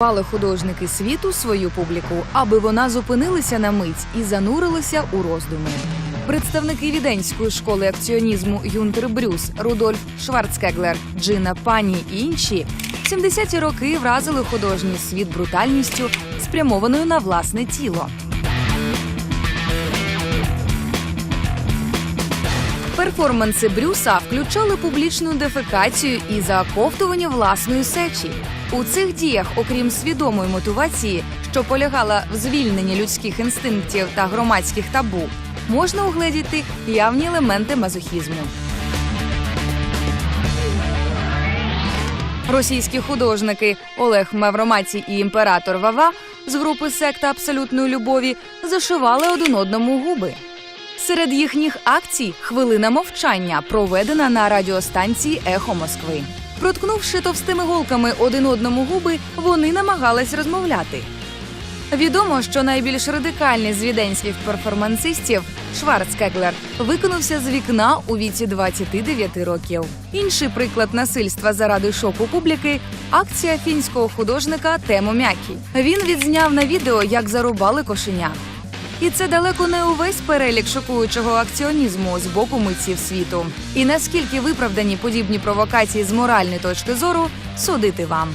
Пали художники світу свою публіку, аби вона зупинилася на мить і занурилася у роздуми. Представники віденської школи акціонізму Юнтер Брюс, Рудольф Шварцкеглер, Джина Пані і інші в 70-ті роки вразили художній світ брутальністю, спрямованою на власне тіло. Перформанси Брюса включали публічну дефекацію і заковтування власної сечі. У цих діях, окрім свідомої мотивації, що полягала в звільненні людських інстинктів та громадських табу, можна угледіти явні елементи мазохізму. Російські художники Олег Мавромаці і імператор Вава з групи секта абсолютної любові зашивали один одному губи. Серед їхніх акцій хвилина мовчання, проведена на радіостанції Ехо Москви. Проткнувши товстими голками один одному губи, вони намагались розмовляти. Відомо, що найбільш радикальний з віденських перформансистів Шварцкеглер виконався з вікна у віці 29 років. Інший приклад насильства заради шоку публіки акція фінського художника Темо Мякі. Він відзняв на відео, як зарубали кошеня. І це далеко не увесь перелік шокуючого акціонізму з боку митців світу. І наскільки виправдані подібні провокації з моральної точки зору судити вам.